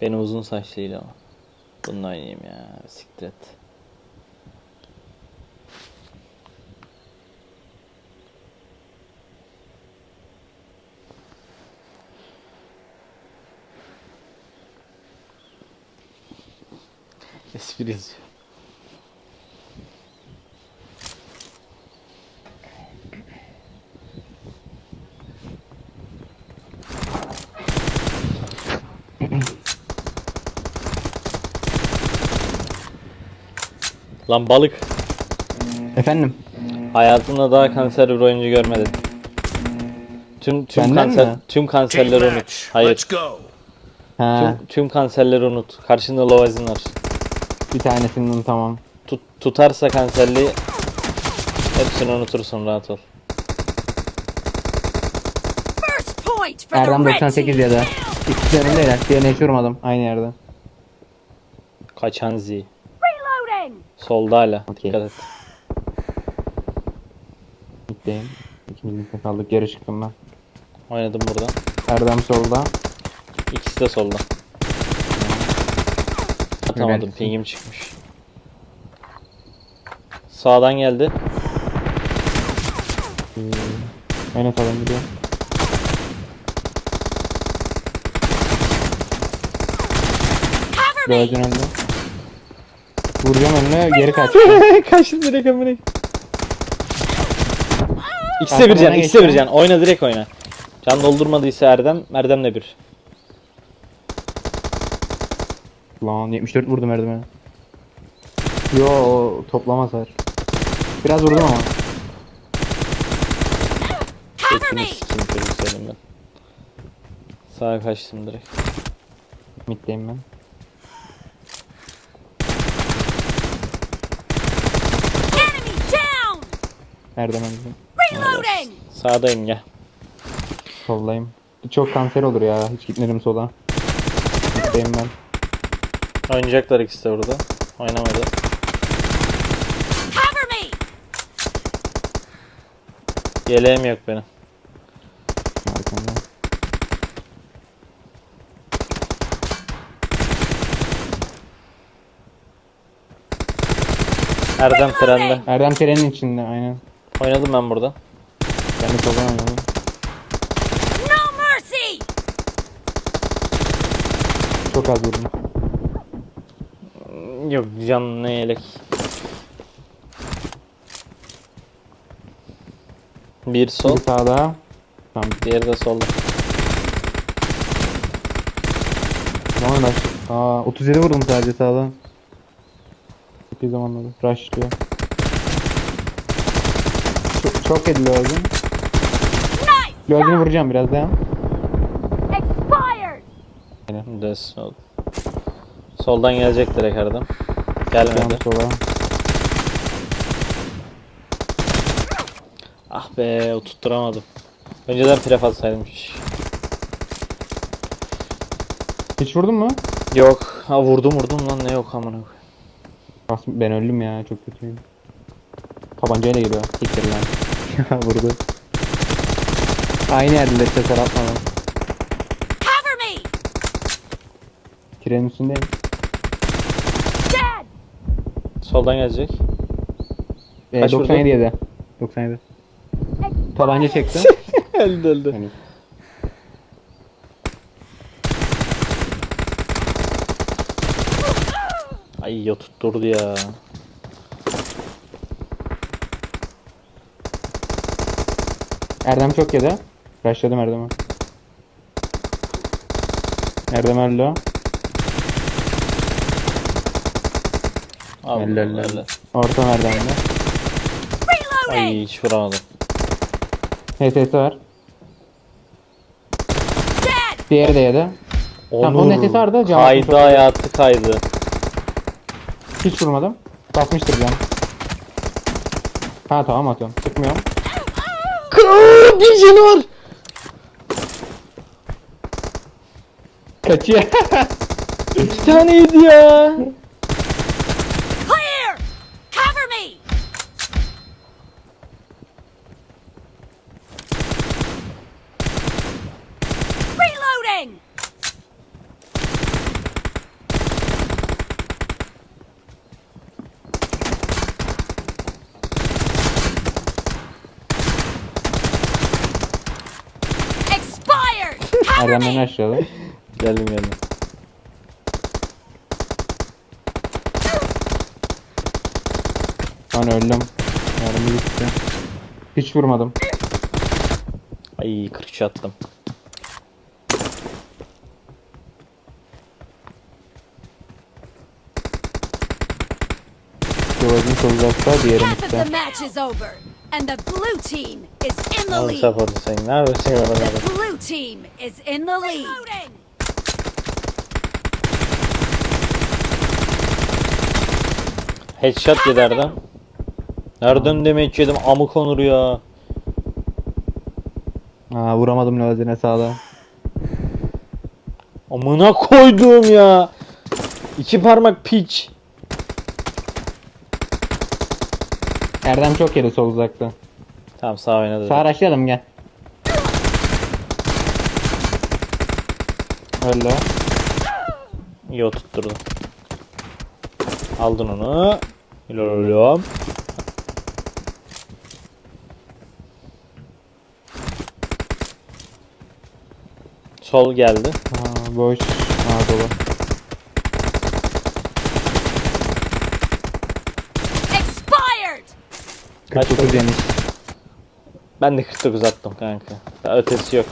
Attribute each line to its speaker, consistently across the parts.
Speaker 1: Benim uzun saçlıydı ama. Bununla oynayayım ya. Siktir et. Espri Lan balık.
Speaker 2: Efendim?
Speaker 1: Hayatımda daha kanser bir oyuncu görmedim. Tüm tüm
Speaker 2: Benden
Speaker 1: kanser
Speaker 2: mi?
Speaker 1: tüm kanserleri unut. Hayır.
Speaker 3: Let's go.
Speaker 2: Ha,
Speaker 1: Tüm, tüm kanserleri unut. Karşında Lovazin var.
Speaker 2: bir tanesini unutamam.
Speaker 1: Tut, tutarsa kanserliği hepsini unutursun rahat ol.
Speaker 4: First point for the
Speaker 2: Erdem
Speaker 4: red
Speaker 2: 98
Speaker 4: team.
Speaker 2: ya da. İkisi de önümdeler. Diğerini hiç vurmadım. Aynı yerde.
Speaker 1: Kaçan Z. Solda hala.
Speaker 2: Okey.
Speaker 1: Dikkat et.
Speaker 2: Bitteyim. İkimiz de kaldık. Geri çıktım ben.
Speaker 1: Oynadım burada.
Speaker 2: Erdem solda.
Speaker 1: İkisi de solda. Atamadım.
Speaker 2: Güzel.
Speaker 1: Pingim çıkmış. Sağdan geldi.
Speaker 2: Öne Ee, falan gidiyor.
Speaker 4: Cover me.
Speaker 2: Gözün önünde. Vuracağım önüne geri kaç.
Speaker 1: Kaçtım direkt amına.
Speaker 2: Arkamdan
Speaker 1: bir can, ikisi de bir can. Oyna direkt oyna. Can doldurmadıysa Erdem, Erdem de bir.
Speaker 2: Lan 74 vurdum Erdem'e. Yo o toplamaz var. Biraz vurdum ama.
Speaker 4: Cover
Speaker 1: Hepsini
Speaker 4: me.
Speaker 1: sikeyim çocuk senin ben. Sağa kaçtım direkt.
Speaker 2: Middeyim ben. Erdem önde.
Speaker 4: Reloading.
Speaker 1: Sağdayım gel.
Speaker 2: Soldayım. Çok kanser olur ya. Hiç gitmedim sola. Middeyim ben.
Speaker 1: Oynayacaklar ikisi de burada. Oynamadı.
Speaker 4: Cover me.
Speaker 1: Yeleğim yok benim.
Speaker 2: Arkamda.
Speaker 1: Erdem trende.
Speaker 2: Erdem trenin içinde aynen.
Speaker 1: Oynadım ben burada.
Speaker 2: Ben de soldan oynadım.
Speaker 4: No mercy.
Speaker 2: Çok az vurdum.
Speaker 1: Yok can ne yelek. Bir sol,
Speaker 2: Bir sağda. Tamam.
Speaker 1: diğeri de solda.
Speaker 2: Zaman rush. Aa 37 vurdum sadece sağdan. Çok iyi zamanladı. Rushlıyor. Çok, çok yedi.
Speaker 4: Nice.
Speaker 2: Lozin'i vuracağım biraz daha.
Speaker 4: Expired.
Speaker 1: De sol. Soldan gelecek direkt Erdem. Gelmedi.
Speaker 2: Sola.
Speaker 1: Ah be oturtturamadım. Önceden pref atsaydım. hiç.
Speaker 2: Hiç vurdun mu?
Speaker 1: Yok. Ha vurdum vurdum lan ne yok amına
Speaker 2: Ben öldüm ya çok kötüyüm. Tabancayla geliyor. Siktir lan. Ya vurdu. Aynı yerde de ses atmadan.
Speaker 4: Cover me.
Speaker 2: Trenin üstündeyim.
Speaker 4: Dead.
Speaker 1: Soldan gelecek.
Speaker 2: Ee,
Speaker 1: Kaç vurdu?
Speaker 2: 97 yedi. 97. Tabanca çekti.
Speaker 1: öldü öldü.
Speaker 2: hani
Speaker 1: Ay ya tutturdu ya.
Speaker 2: Erdem çok yedi. Rushladım Erdem'e. Erdem öldü.
Speaker 1: Allah
Speaker 2: Helal,
Speaker 1: Allah.
Speaker 2: helal. Orta Erdem'de.
Speaker 1: Ay hiç vuramadım.
Speaker 2: HSS var. Diğeri de yedi. Tamam, onun vardı, cevap
Speaker 1: Kaydı hayatı kaydı.
Speaker 2: Hiç vurmadım. Basmıştır can. Ha tamam atıyorum. Sıkmıyorum.
Speaker 1: Bir canı var.
Speaker 2: Kaçıyor.
Speaker 1: İki taneydi ya.
Speaker 4: Clear. Cover me. Reloading.
Speaker 2: Erdem beni aşağıda.
Speaker 1: Geldim geldim.
Speaker 2: Ben öldüm. Mermi gitti. Hiç vurmadım.
Speaker 1: Ay 43 attım.
Speaker 2: Gördüm çok uzakta diğeri
Speaker 4: Half and the blue team is in the
Speaker 1: Al
Speaker 4: lead.
Speaker 1: supportu sen. Ne yapıyorsun ya bana?
Speaker 4: The blue team is in the lead.
Speaker 1: Headshot yedi Erdem. Nereden demek yedim amık onur ya.
Speaker 2: Aa vuramadım lazine sağda.
Speaker 1: Amına koyduğum ya. İki parmak piç.
Speaker 2: Erdem çok yedi sol uzakta.
Speaker 1: Tamam sağ oynadı.
Speaker 2: Sağ araçlayalım gel. Öyle.
Speaker 1: İyi oturtturdu. Aldın onu. İlerliyorum. Sol geldi.
Speaker 2: Aa, boş. Aa dolu.
Speaker 4: Expired!
Speaker 2: 49 yemiş.
Speaker 1: Ben de 49 attım kanka. Daha ötesi yok.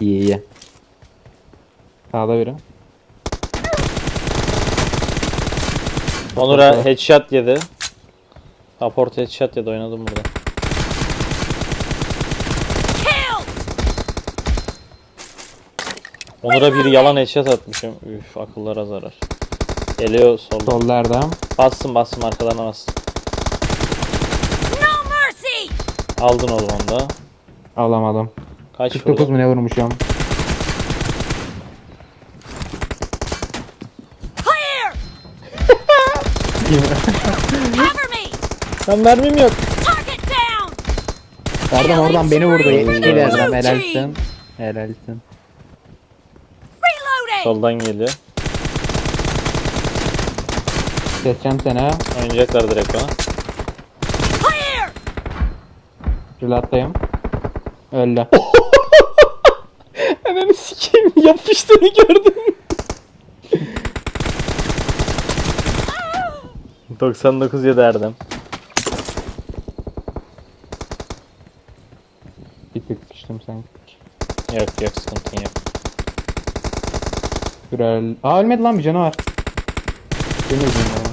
Speaker 2: İyi iyi. Sağda biri.
Speaker 1: Onur'a headshot yedi. Support headshot yedi oynadım burada. Onur'a bir yalan headshot atmışım. Üf akıllara zarar. Geliyor. Solda
Speaker 2: Erdem.
Speaker 1: Bassın bassın arkadan bassın.
Speaker 4: No mercy!
Speaker 1: Aldın oğlum onu da.
Speaker 2: Alamadım.
Speaker 1: Kaç
Speaker 2: 49
Speaker 1: vurdun?
Speaker 2: mu ne vurmuşum?
Speaker 1: Ben mermim yok.
Speaker 2: Erdem oradan beni vurdu. 72 Erdem helalsin. Helalsin.
Speaker 1: Soldan geliyor.
Speaker 2: Keseceğim seni ha.
Speaker 1: Oynayacaklar direkt bana.
Speaker 2: Reload'dayım. Öldü.
Speaker 1: Ananı sikeyim yapıştığını gördüm. 99 yedi Erdem.
Speaker 2: Bir tık düştüm sanki.
Speaker 1: Yok yok sıkıntın yok.
Speaker 2: Öl... Aa ölmedi lan bir canı var. Benim yüzümden ya.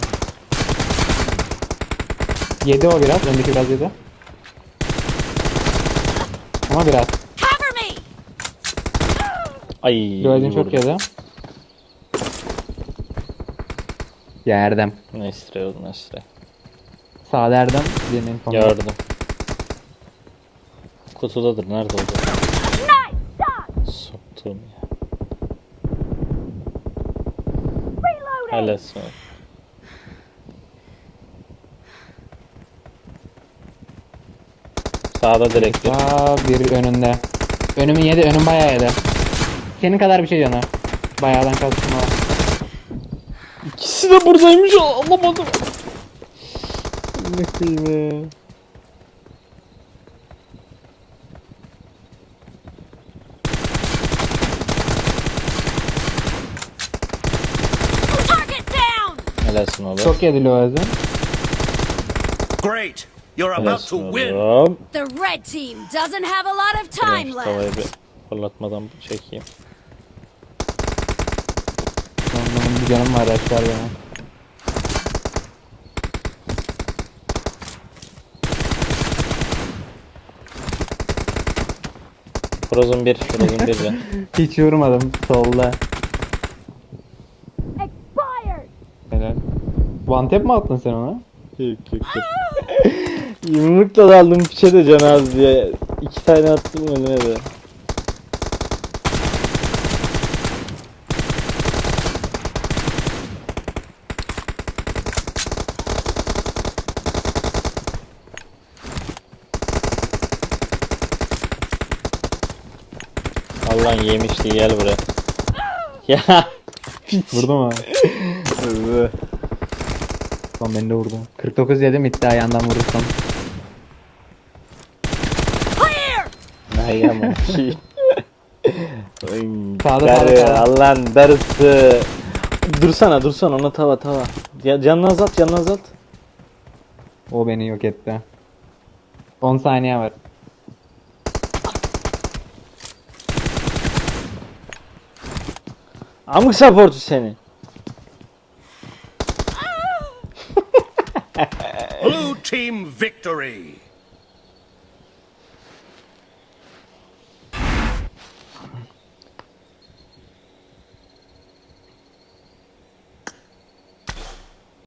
Speaker 2: Yedi o biraz. Öndeki biraz yedi. Ama biraz.
Speaker 1: Ay.
Speaker 2: Gördüğün çok
Speaker 1: vurdu.
Speaker 2: yedi. Ya Erdem.
Speaker 1: Nestre oldu Nestre.
Speaker 2: Sağda Erdem. Benim konu.
Speaker 1: Gördüm. Kutudadır. Nerede oldu? Soktum ya.
Speaker 4: Reloading!
Speaker 1: Helalsin. Sağda direkt.
Speaker 2: Aa bir önünde. Önümü yedi. Önüm bayağı yedi. Senin kadar bir şey canı. Bayağıdan kastım var.
Speaker 1: İkisi de buradaymış alamadım. Ne kıyım
Speaker 4: Target down!
Speaker 1: Helalsin oğlum.
Speaker 2: Çok yedi Loaz'ı.
Speaker 3: Great! You're about to win!
Speaker 4: The red team doesn't have a lot of time
Speaker 1: Şu tavayı
Speaker 4: left.
Speaker 1: bir fırlatmadan çekeyim.
Speaker 2: Benim bir canım var arkadaşlar benim.
Speaker 1: Frozen 1, Frozen 1 can.
Speaker 2: Hiç vurmadım solda.
Speaker 4: Expired!
Speaker 2: Helal. One tap mi attın sen ona?
Speaker 1: Yok yok yok. Yumrukla da aldım piçe de can az diye. İki tane attım önüne de. Allah'ın yemişti gel buraya. Ya piç.
Speaker 2: Vurdu mu?
Speaker 1: Vurdu.
Speaker 2: Son beni de vurdu. 49 yedim iddia ayağından vurursam.
Speaker 1: Ama. Oy,
Speaker 2: Sağda, sağda, sağda.
Speaker 1: Allah'ın darısı. Dursana dursana ona tava tava. Ya, canını azalt canını azalt.
Speaker 2: O beni yok etti. 10 saniye var.
Speaker 1: Amık supportu seni.
Speaker 3: Blue team victory.